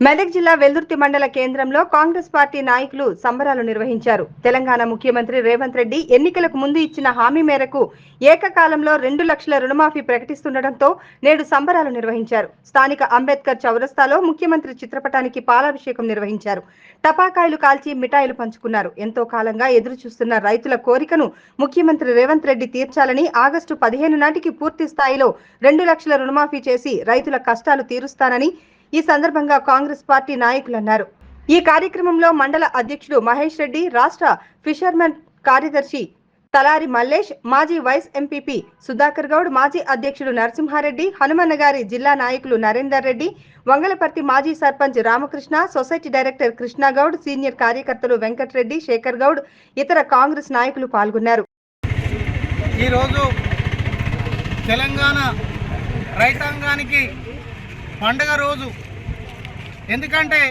మెదక్ జిల్లా వెల్దుర్తి మండల కేంద్రంలో కాంగ్రెస్ పార్టీ నాయకులు సంబరాలు నిర్వహించారు. తెలంగాణ ముఖ్యమంత్రి రేవంత్ రెడ్డి ఎన్నికలకు ముందు ఇచ్చిన హామీ మేరకు ఏకకాలంలో రెండు లక్షల రుణమాఫీ ప్రకటిస్తుండటంతో నేడు సంబరాలు నిర్వహించారు. స్థానిక అంబేద్కర్ చౌరస్తాలో ముఖ్యమంత్రి చిత్రపటానికి పాలాభిషేకం నిర్వహించారు. టపాకాయలు కాల్చి మిఠాయిలు పంచుకున్నారు. ఎంతో కాలంగా ఎదురు చూస్తున్న రైతుల కోరికను ముఖ్యమంత్రి రేవంత్ రెడ్డి తీర్చాలని ఆగస్టు పదిహేను నాటికి పూర్తి స్థాయిలో రెండు లక్షల రుణమాఫీ చేసి రైతుల కష్టాలు తీరుస్తానని ఈ సందర్భంగా కాంగ్రెస్ పార్టీ నాయకులు అన్నారు. ఈ కార్యక్రమంలో మండల అధ్యక్షుడు మహేష్ రెడ్డి రాష్ట్ర ఫిషర్మెన్ కార్యదర్శి తలారి మల్లేష్ మాజీ వైస్ ఎంపీపీ సుధాకర్ గౌడ్ మాజీ అధ్యక్షుడు నరసింహారెడ్డి హనుమన్నగారి జిల్లా నాయకులు నరేందర్ రెడ్డి వంగలపర్తి మాజీ sarpanch Ramakrishna society director Krishna Goud senior కార్యకర్తలు వెంకట్రెడ్డి శేఖర్ గౌడ్ ఇతర కాంగ్రెస్ నాయకులు పాల్గొన్నారు. ఈరోజు తెలంగాణ రైతాంగానికి పండగ రోజు ఎందుకంటే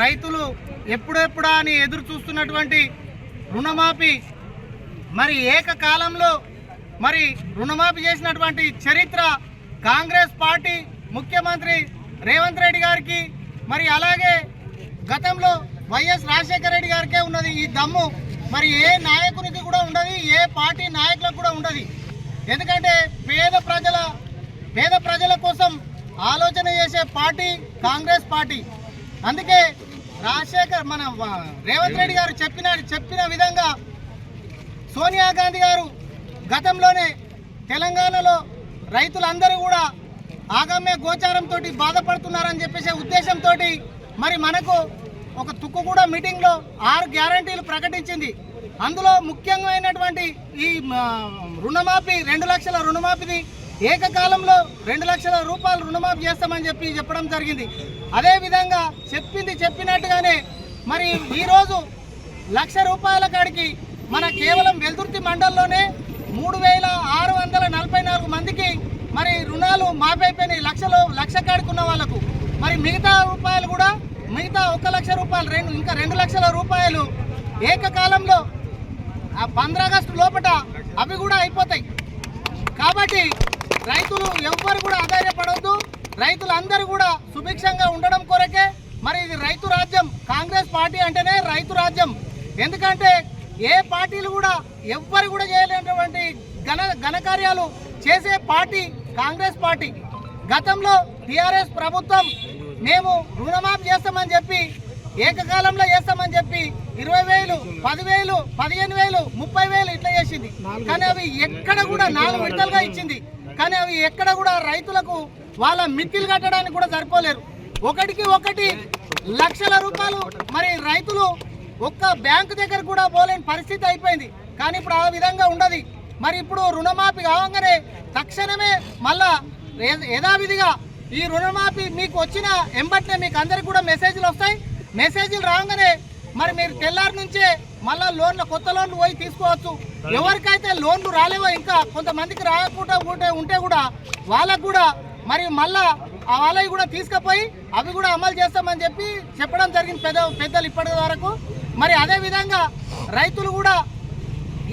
రైతులు ఎప్పుడెప్పుడా అని ఎదురు చూస్తున్నటువంటి రుణమాఫీ మరి ఏకకాలంలో మరి రుణమాఫీ చేసినటువంటి చరిత్ర కాంగ్రెస్ పార్టీ ముఖ్యమంత్రి రేవంత్ రెడ్డి గారికి మరి అలాగే గతంలో వైఎస్ రాజశేఖర రెడ్డి గారికే ఉన్నది ఈ దమ్ము. మరి ఏ నాయకునికి కూడా ఉండదు ఏ పార్టీ నాయకులకు కూడా ఉండదు. ఎందుకంటే పేద ప్రజల పేద ప్రజల కోసం ఆలోచన చేసే పార్టీ కాంగ్రెస్ పార్టీ. అందుకే రాజశేఖర్ మన రేవంత్ రెడ్డి గారు చెప్పిన చెప్పిన విధంగా సోనియా గాంధీ గారు గతంలోనే తెలంగాణలో రైతులందరూ కూడా ఆగమ్య గోచారంతో బాధపడుతున్నారని చెప్పేసే ఉద్దేశంతో మరి మనకు ఒక తుక్కుగూడ మీటింగ్లో ఆరు గ్యారంటీలు ప్రకటించింది. అందులో ముఖ్యమైనటువంటి ఈ రుణమాఫీ రెండు లక్షల రుణమాఫీది ఏకకాలంలో రెండు లక్షల రూపాయలు రుణమాఫీ చేస్తామని చెప్పి చెప్పడం జరిగింది. అదేవిధంగా చెప్పింది చెప్పినట్టుగానే మరి ఈరోజు లక్ష రూపాయల కాడికి మన కేవలం వెల్దుర్తి మండలంలోనే మూడు వేల ఆరు వందల నలభై నాలుగు మందికి మరి రుణాలు మాపైపోయినాయి. లక్షలు లక్ష కాడుకున్న ఉన్న వాళ్ళకు. మరి మిగతా రూపాయలు కూడా మిగతా ఒక లక్ష రూపాయలు రెండు ఇంకా రెండు లక్షల రూపాయలు ఏకకాలంలో ఆ పంద్ర ఆగస్టు లోపట అవి కూడా అయిపోతాయి. కాబట్టి రైతులు ఎవ్వరు కూడా ఆధారపడవద్దు రైతులందరూ కూడా సుభిక్షంగా ఉండడం కొరకే. మరి ఇది రైతు రాజ్యం కాంగ్రెస్ పార్టీ అంటేనే రైతు రాజ్యం. ఎందుకంటే ఏ పార్టీలు కూడా ఎవ్వరు కూడా చేయలేనటువంటి ఘన ఘనకార్యాలు చేసే పార్టీ కాంగ్రెస్ పార్టీ. గతంలో టిఆర్ఎస్ ప్రభుత్వం మేము రుణమాఫీ చేస్తామని చెప్పి ఏకకాలంలో చేస్తామని చెప్పి ఇరవై వేలు పదివేలు పదిహేను వేలు ముప్పై వేలు ఇట్లా చేసింది. కానీ అవి ఎక్కడ కూడా నాలుగు విడతలుగా ఇచ్చింది. కానీ అవి ఎక్కడ కూడా రైతులకు వాళ్ళ మిత్తిలు కట్టడానికి కూడా సరిపోలేరు. ఒకటికి ఒకటి లక్షల రూపాయలు మరి రైతులు ఒక్క బ్యాంకు దగ్గర కూడా పోలేని పరిస్థితి అయిపోయింది. కానీ ఇప్పుడు ఆ విధంగా ఉండదు. మరి ఇప్పుడు రుణమాఫీ కావంగానే తక్షణమే మళ్ళా యథావిధిగా ఈ రుణమాఫీ మీకు వచ్చిన ఎంబట్నే మీకు అందరికి కూడా మెసేజ్లు వస్తాయి. మెసేజ్లు రాగానే మరి మీరు తెల్లారి నుంచే మళ్ళా లోన్లు కొత్త లోన్లు పోయి తీసుకోవచ్చు. ఎవరికైతే లోన్లు రాలేవో ఇంకా కొంతమందికి రాకుండా ఉంటే ఉంటే కూడా వాళ్ళకు కూడా మరి మళ్ళా ఆ వాళ్ళవి కూడా తీసుకుపోయి అవి కూడా అమలు చేస్తామని చెప్పి చెప్పడం జరిగింది పెద్ద పెద్దలు ఇప్పటి వరకు. మరి అదే విధంగా రైతులు కూడా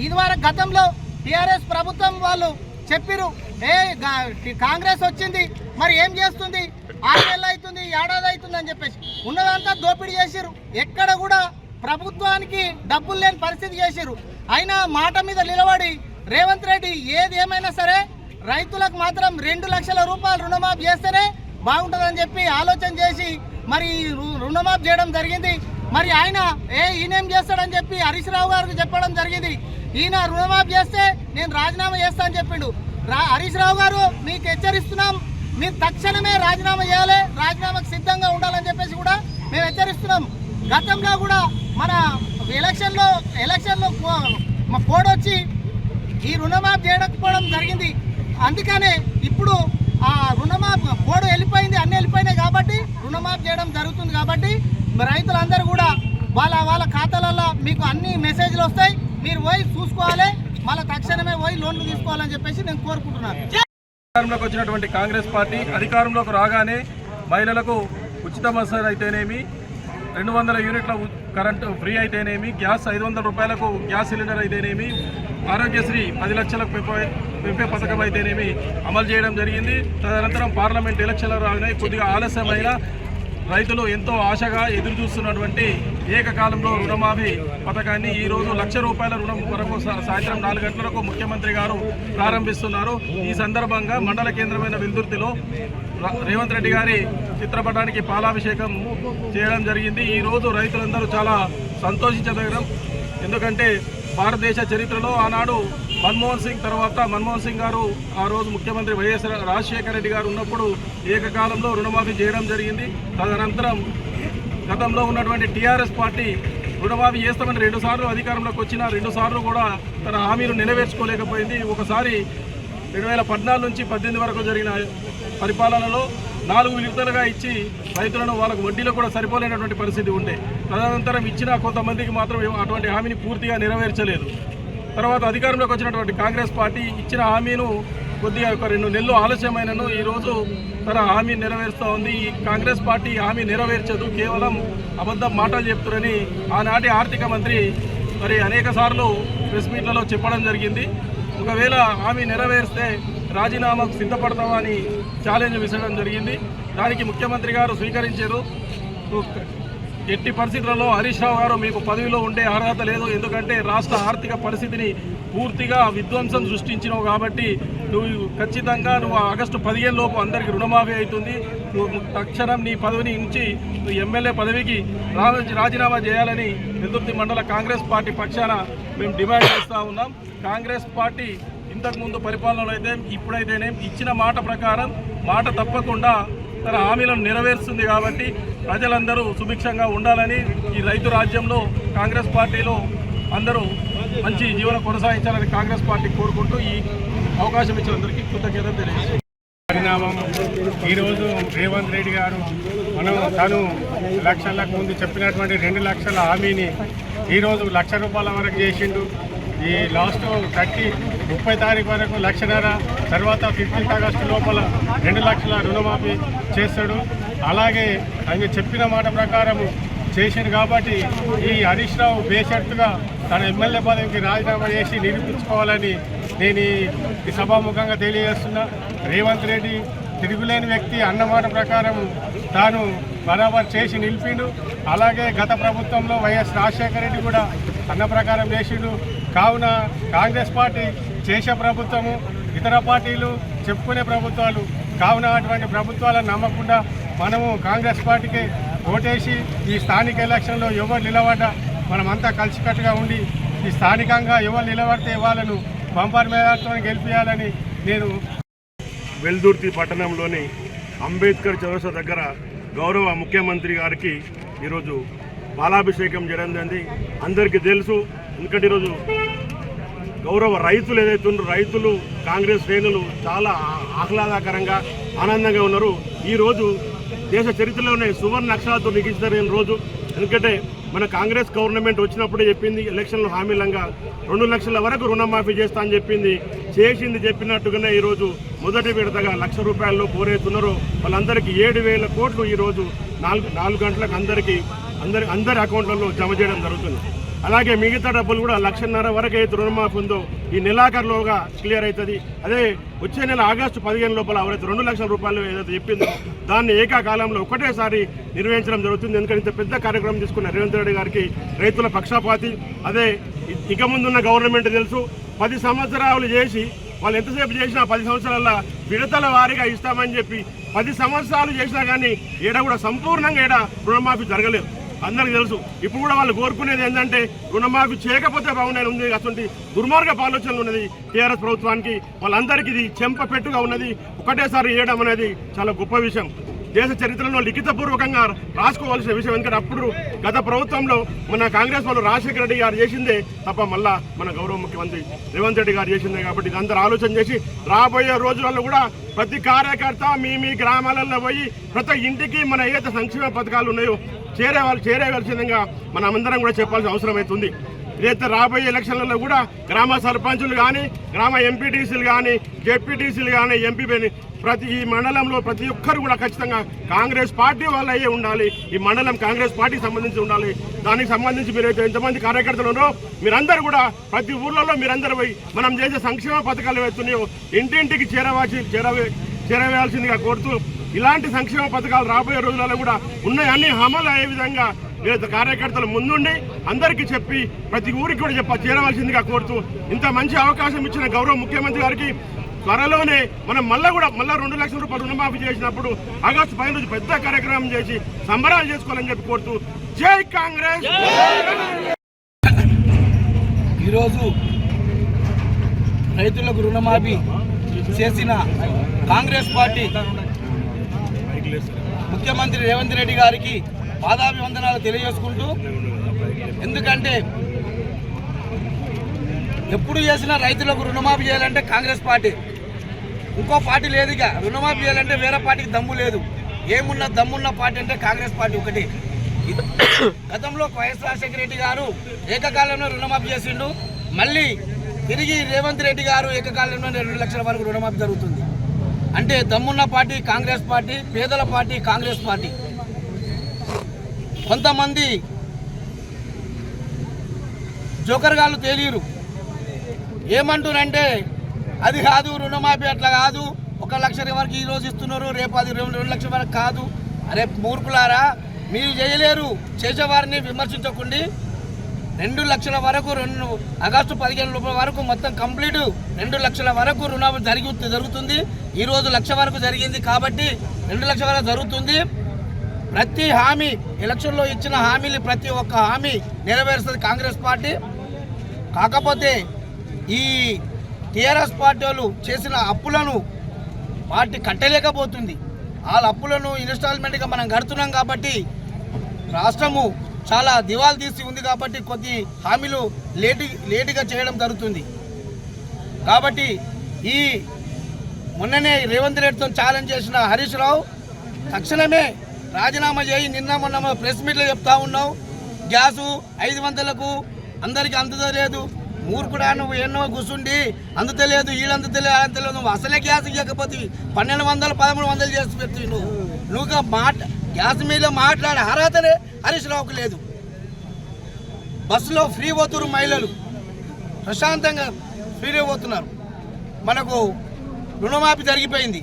ఇదివరకు గతంలో టీఆర్ఎస్ ప్రభుత్వం వాళ్ళు చెప్పిరు. ఏ కాంగ్రెస్ వచ్చింది మరి ఏం చేస్తుంది? ఆరు నెలలు అవుతుంది ఏడాది అవుతుంది అని చెప్పేసి. ఉన్నదంతా దోపిడీ చేసిరు ఎక్కడ కూడా ప్రభుత్వానికి డబ్బులు లేని పరిస్థితి చేసిరు అయినా మాట మీద నిలబడి రేవంత్ రెడ్డి ఏది ఏమైనా సరే రైతులకు మాత్రం రెండు లక్షల రూపాయలు రుణమాఫీ చేస్తేనే బాగుంటుందని చెప్పి ఆలోచన చేసి మరి రుణమాఫీ చేయడం జరిగింది. మరి ఆయన ఏ ఈయనేం చేస్తాడని చెప్పి హరీష్ రావు గారికి చెప్పడం జరిగింది. ఈయన రుణమాఫీ చేస్తే నేను రాజీనామా చేస్తా అని చెప్పిండు. రా హరీష్ రావు గారు మీకు హెచ్చరిస్తున్నాం. మీరు తక్షణమే రాజీనామా చేయాలి. రాజీనామాకు సిద్ధంగా ఉండాలని చెప్పేసి కూడా మేము హెచ్చరిస్తున్నాం. గతంలో కూడా మన ఎలక్షన్లో ఎలక్షన్లో కో- మా కోడ్ వచ్చి ఈ రుణమాఫీ చేయకపోవడం జరిగింది. అందుకనే ఇప్పుడు ఆ రుణమాఫీ కోడ్ వెళ్ళిపోయింది అన్ని వెళ్ళిపోయినాయి కాబట్టి రుణమాఫీ చేయడం జరుగుతుంది కాబట్టి రైతులందరూ కూడా వాళ్ళ వాళ్ళ ఖాతాలలో మీకు అన్ని మెసేజ్లు వస్తాయి. మీరు పోయి చూసుకోవాలి మళ్ళీ తక్షణమే పోయి లోన్లు తీసుకోవాలని చెప్పేసి నేను కోరుకుంటున్నాను. అధికారంలోకి వచ్చినటువంటి కాంగ్రెస్ పార్టీ అధికారంలోకి రాగానే మహిళలకు ఉచిత బస్సు అయితేనేమి రెండు వందల యూనిట్ల కరెంటు ఫ్రీ అయితేనేమి గ్యాస్ ఐదు వందల రూపాయలకు గ్యాస్ సిలిండర్ అయితేనేమి ఆరోగ్యశ్రీ పది లక్షలకు పెంపే పెంపే పథకం అయితేనేమి అమలు చేయడం జరిగింది. తదనంతరం పార్లమెంట్ ఎలక్షన్లు రాగానే కొద్దిగా ఆలస్యమైన రైతులు ఎంతో ఆశగా ఎదురు చూస్తున్నటువంటి ఏకకాలంలో రుణమాఫీ పథకాన్ని ఈరోజు లక్ష రూపాయల రుణం వరకు సాయంత్రం నాలుగు గంటలకు ముఖ్యమంత్రి గారు ప్రారంభిస్తున్నారు. ఈ సందర్భంగా మండల కేంద్రమైన వెల్దుర్తిలో ర- రేవంత్ రెడ్డి గారి చిత్రపటానికి పాలాభిషేకం చేయడం జరిగింది. ఈరోజు రైతులందరూ చాలా సంతోషించదగిన. ఎందుకంటే భారతదేశ చరిత్రలో ఆనాడు మన్మోహన్ సింగ్ తర్వాత మన్మోహన్ సింగ్ గారు ఆ రోజు ముఖ్యమంత్రి వైఎస్ రాజశేఖర రెడ్డి గారు ఉన్నప్పుడు ఏకకాలంలో రుణమాఫీ చేయడం జరిగింది. తదనంతరం గతంలో ఉన్నటువంటి టీఆర్ఎస్ పార్టీ రుణమాఫీ చేస్తామని రెండు సార్లు అధికారంలోకి వచ్చిన రెండు సార్లు కూడా తన హామీలు నెరవేర్చుకోలేకపోయింది. ఒకసారి రెండు వేల పద్నాలుగు నుంచి పద్దెనిమిది వరకు జరిగిన పరిపాలనలో నాలుగు విలుతలుగా ఇచ్చి రైతులను వాళ్ళకు వడ్డీలో కూడా సరిపోలేనటువంటి పరిస్థితి ఉండే. తదనంతరం ఇచ్చిన కొంతమందికి మాత్రం అటువంటి హామీని పూర్తిగా నెరవేర్చలేదు. తర్వాత అధికారంలోకి వచ్చినటువంటి కాంగ్రెస్ పార్టీ ఇచ్చిన హామీను కొద్దిగా ఒక రెండు నెలలు ఆలస్యమైనను ఈరోజు తన హామీ నెరవేరుస్తూ ఉంది. ఈ కాంగ్రెస్ పార్టీ హామీ నెరవేర్చదు కేవలం అబద్ధం మాటలు చెప్తురని ఆనాటి ఆర్థిక మంత్రి మరి అనేక సార్లు ప్రెస్ మీట్లలో చెప్పడం జరిగింది. ఒకవేళ హామీ నెరవేరిస్తే రాజీనామాకు సిద్ధపడతామని ఛాలెంజ్ విసరడం జరిగింది. దానికి ముఖ్యమంత్రి గారు స్వీకరించారు. ఎట్టి పరిస్థితులలో హరీష్ రావు గారు మీకు పదవిలో ఉండే అర్హత లేదు. ఎందుకంటే రాష్ట్ర ఆర్థిక పరిస్థితిని పూర్తిగా విధ్వంసం సృష్టించినావు కాబట్టి నువ్వు ఖచ్చితంగా నువ్వు ఆగస్టు పదిహేను లోపు అందరికీ రుణమాఫీ అవుతుంది. నువ్వు తక్షణం నీ పదవిని ఉంచి నువ్వు ఎమ్మెల్యే పదవికి రాజీనామా చేయాలని వెల్దుర్తి మండల కాంగ్రెస్ పార్టీ పక్షాన మేము డిమాండ్ చేస్తూ ఉన్నాం. కాంగ్రెస్ పార్టీ ఇంతకుముందు పరిపాలనలో అయితే ఇప్పుడైతేనే ఇచ్చిన మాట ప్రకారం మాట తప్పకుండా తన హామీలను నెరవేరుస్తుంది కాబట్టి ప్రజలందరూ సుభిక్షంగా ఉండాలని ఈ రైతు రాజ్యంలో కాంగ్రెస్ పార్టీలో అందరూ మంచి జీవనం కొనసాగించాలని కాంగ్రెస్ పార్టీ కోరుకుంటూ ఈ అవకాశం ఇచ్చినందరికీ కృతజ్ఞత తెలియజేస్తాను పరిణామం. ఈరోజు రేవంత్ రెడ్డి గారు మనం తను లక్షలకు ముందు చెప్పినటువంటి రెండు లక్షల హామీని ఈరోజు లక్ష రూపాయల వరకు చేసిండు. ఈ లాస్ట్ థర్టీ ముప్పై తారీఖు వరకు లక్షన్నర తర్వాత ఫిఫ్టీన్త్ ఆగస్టు లోపల రెండు లక్షల రుణమాఫీ చేస్తాడు. అలాగే ఆయన చెప్పిన మాట ప్రకారము చేసిండు కాబట్టి ఈ హరీష్ రావు బేషరతుగా తన ఎమ్మెల్యే పదవికి రాజీనామా చేసి నిరూపించుకోవాలని నేను ఈ- ఈ సభాముఖంగా తెలియజేస్తున్నా. రేవంత్ రెడ్డి తిరుగులేని వ్యక్తి అన్నమాట ప్రకారం తాను బరాబర్ చేసి నిలిపిండు. అలాగే గత ప్రభుత్వంలో వైఎస్ రాజశేఖర రెడ్డి కూడా అన్న ప్రకారం చేసిండు. కావున కాంగ్రెస్ పార్టీ చేసే ప్రభుత్వము ఇతర పార్టీలు చెప్పుకునే ప్రభుత్వాలు కావున అటువంటి ప్రభుత్వాలను నమ్మకుండా మనము కాంగ్రెస్ పార్టీకి ఓటేసి ఈ స్థానిక ఎలక్షన్లో ఎవరు నిలబడ్డా మనమంతా కలిసికట్టుగా ఉండి ఈ స్థానికంగా ఎవరు నిలబడితే వాళ్ళను బంపర్ మేధాతో గెలిపించాలని నేను వెల్దుర్తి పట్టణంలోని అంబేద్కర్ చౌరస దగ్గర గౌరవ ముఖ్యమంత్రి గారికి ఈరోజు బాలాభిషేకం చేయడం జరిగింది. అందరికీ తెలుసు ఎందుకంటే ఈరోజు గౌరవ రైతులు ఏదైతే ఉన్నారో రైతులు కాంగ్రెస్ శ్రేణులు చాలా ఆహ్లాదకరంగా ఆనందంగా ఉన్నారు. ఈరోజు దేశ చరిత్రలోనే సువర్ణ అక్షరాలతో లిఖించిన రోజు. ఎందుకంటే మన కాంగ్రెస్ గవర్నమెంట్ వచ్చినప్పుడే చెప్పింది ఎలక్షన్లు హామీలంగా రెండు లక్షల వరకు రుణమాఫీ చేస్తా అని చెప్పింది. చేసింది చెప్పినట్టుగానే ఈరోజు మొదటి విడతగా లక్ష రూపాయల్లో కోరేస్తున్నారు వాళ్ళందరికీ ఏడు వేల కోట్లు ఈరోజు నాలుగు నాలుగు గంటలకు అందరికీ అందరి అందరి అకౌంట్లలో జమ చేయడం జరుగుతుంది. అలాగే మిగతా డబ్బులు కూడా లక్షన్నర వరకు అయితే రుణమాఫీ ఉందో ఈ నెలాఖరులోగా క్లియర్ అవుతుంది. అదే వచ్చే నెల ఆగస్టు పదిహేను లోపల ఎవరైతే రెండు లక్షల రూపాయలు ఏదైతే చెప్పిందో దాన్ని ఏకాకాలంలో ఒకటేసారి నిర్వహించడం జరుగుతుంది. ఎందుకంటే ఇంత పెద్ద కార్యక్రమం తీసుకున్న రేవంత్ రెడ్డి గారికి రైతుల పక్షపాతి. అదే ఇక ముందున్న గవర్నమెంట్ తెలుసు పది సంవత్సరాలు చేసి వాళ్ళు ఎంతసేపు చేసినా పది సంవత్సరాల విడతల వారీగా ఇస్తామని చెప్పి పది సంవత్సరాలు చేసినా కానీ ఈడ కూడా సంపూర్ణంగా ఈడ రుణమాఫీ జరగలేదు. అందరికీ తెలుసు. ఇప్పుడు కూడా వాళ్ళు కోరుకునేది ఏంటంటే రుణమాఫీ చేయకపోతే బాగుండేది ఉంది. అటువంటి దుర్మార్గ ఆలోచనలు ఉన్నది టీఆర్ఎస్ ప్రభుత్వానికి. వాళ్ళందరికీ ఇది చెంప పెట్టుగా ఉన్నది. ఒకటేసారి వేయడం అనేది చాలా గొప్ప విషయం. దేశ చరిత్రలో లిఖితపూర్వకంగా రాసుకోవాల్సిన విషయం. ఎందుకంటే అప్పుడు గత ప్రభుత్వంలో మన కాంగ్రెస్ వాళ్ళు రాజశేఖర రెడ్డి గారు చేసిందే తప్ప మళ్ళా మన గౌరవ ముఖ్యమంత్రి రేవంత్ రెడ్డి గారు చేసిందే కాబట్టి ఇదంతా ఆలోచన చేసి రాబోయే రోజులలో కూడా ప్రతి కార్యకర్త మీ మీ గ్రామాలలో పోయి ప్రతి ఇంటికి మన ఏదైతే సంక్షేమ పథకాలు ఉన్నాయో చేరే వాళ్ళు చేరేవలసిందిగా మనమందరం కూడా చెప్పాల్సిన అవసరం అవుతుంది లేదా రాబోయే ఎలక్షన్లలో కూడా గ్రామ సర్పంచులు కానీ గ్రామ ఎంపీటీసీలు కానీ జెడ్పీటీసీలు కానీ ఎంపీ ప్రతి ఈ మండలంలో ప్రతి ఒక్కరు కూడా ఖచ్చితంగా కాంగ్రెస్ పార్టీ వాళ్ళు అయ్యే ఉండాలి. ఈ మండలం కాంగ్రెస్ పార్టీకి సంబంధించి ఉండాలి. దానికి సంబంధించి మీరు అయితే ఎంతమంది కార్యకర్తలు ఉన్నారో మీరందరూ కూడా ప్రతి ఊర్లలో మీరందరూ పోయి మనం చేసే సంక్షేమ పథకాలు వేస్తున్నాయో ఇంటింటికి చేరవాల్సి చేరవే చేరవేయాల్సిందిగా కోరుతూ ఇలాంటి సంక్షేమ పథకాలు రాబోయే రోజులలో కూడా ఉన్నాయి అన్ని అమలు అయ్యే విధంగా మీరు కార్యకర్తలు ముందుండి అందరికీ చెప్పి ప్రతి ఊరికి కూడా చెప్ప చేరవలసిందిగా కోరుతూ ఇంత మంచి అవకాశం ఇచ్చిన గౌరవ ముఖ్యమంత్రి గారికి త్వరలోనే మనం మళ్ళీ కూడా మళ్ళీ రెండు లక్షల రూపాయలు రుణమాఫీ చేసినప్పుడు ఆగస్టు పది రోజు పెద్ద కార్యక్రమం చేసి సంబరాలు చేసుకోవాలని చెప్పి కోరుతూ జై కాంగ్రెస్! ఈరోజు రైతులకు రుణమాఫీ చేసిన కాంగ్రెస్ పార్టీ ముఖ్యమంత్రి రేవంత్ రెడ్డి గారికి పాదాభివందనాలు తెలియజేసుకుంటూ ఎందుకంటే ఎప్పుడు చేసినా రైతులకు రుణమాఫీ చేయాలంటే కాంగ్రెస్ పార్టీ. ఇంకో పార్టీ లేదు ఇక. రుణమాఫీ చేయాలంటే వేరే పార్టీకి దమ్ము లేదు. ఏమున్న దమ్మున్న పార్టీ అంటే కాంగ్రెస్ పార్టీ ఒకటి. గతంలో వైఎస్ రాజశేఖర రెడ్డి గారు ఏకకాలంలో రుణమాఫీ చేసిండు. మళ్ళీ తిరిగి రేవంత్ రెడ్డి గారు ఏకకాలంలో రెండు లక్షల వరకు రుణమాఫీ జరుగుతుంది. అంటే దమ్మున్న పార్టీ కాంగ్రెస్ పార్టీ పేదల పార్టీ కాంగ్రెస్ పార్టీ. కొంతమంది జోకర్గాళ్ళు తెలియరు ఏమంటారంటే అది కాదు రుణమాఫీ అట్లా కాదు ఒక లక్ష వరకు ఈరోజు ఇస్తున్నారు రేపు అది రెండు రెండు లక్షల వరకు కాదు. అరే మూర్ఖులారా మీరు చేయలేరు. చేసేవారిని విమర్శించకండి. రెండు లక్షల వరకు రెండు ఆగస్టు పదిహేను రూపాయల వరకు మొత్తం కంప్లీట్ రెండు లక్షల వరకు రుణాలు జరిగి జరుగుతుంది. ఈరోజు లక్ష వరకు జరిగింది కాబట్టి రెండు లక్షల వరకు జరుగుతుంది. ప్రతి హామీ ఎలక్షన్లో ఇచ్చిన హామీలు ప్రతి ఒక్క హామీ నెరవేరుస్తుంది కాంగ్రెస్ పార్టీ. కాకపోతే ఈ టీఆర్ఎస్ పార్టీ వాళ్ళు చేసిన అప్పులను పార్టీ కట్టలేకపోతుంది. వాళ్ళ అప్పులను ఇన్స్టాల్మెంట్గా మనం కడుతున్నాం కాబట్టి రాష్ట్రము చాలా దివాలు తీసి ఉంది కాబట్టి కొద్ది హామీలు లేటు లేటుగా చేయడం జరుగుతుంది. కాబట్టి ఈ మొన్ననే రేవంత్ రెడ్డితో ఛాలెంజ్ చేసిన హరీష్ రావు తక్షణమే రాజీనామా చేయి నిన్న మొన్న ప్రెస్ మీట్లో చెప్తా ఉన్నావు. గ్యాసు ఐదు వందలకు అందరికి అందుతలేదు. మూర్ఖుడా నువ్వు ఎన్నో కూర్చుండి అందుతలేదు వీళ్ళు అందుతలేదు అది అందుతలేదు. నువ్వు అసలే గ్యాస్ ఇవ్వకపోతే పన్నెండు వందలు పదమూడు వందలు చేసి పెట్టి నువ్వు. నువ్వు మాట గ్యాస్ మీద మాట్లాడే అర్హతనే హరీష్ రావుకు లేదు. బస్సులో ఫ్రీ పోతున్నారు మహిళలు. ప్రశాంతంగా ఫ్రీగా పోతున్నారు. మనకు రుణమాఫీ జరిగిపోయింది.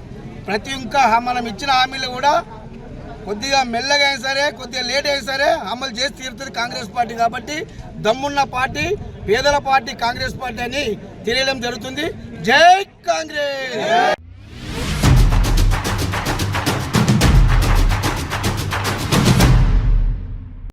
ప్రతి ఇంకా మనం ఇచ్చిన హామీలు కూడా కొద్దిగా మెల్లగా అయినా సరే కొద్దిగా లేట్ అయినా సరే అమలు చేసి తీరుతుంది కాంగ్రెస్ పార్టీ కాబట్టి దమ్మున్న పార్టీ పేదల పార్టీ కాంగ్రెస్ పార్టీ అని తెలియడం జరుగుతుంది. జై కాంగ్రెస్!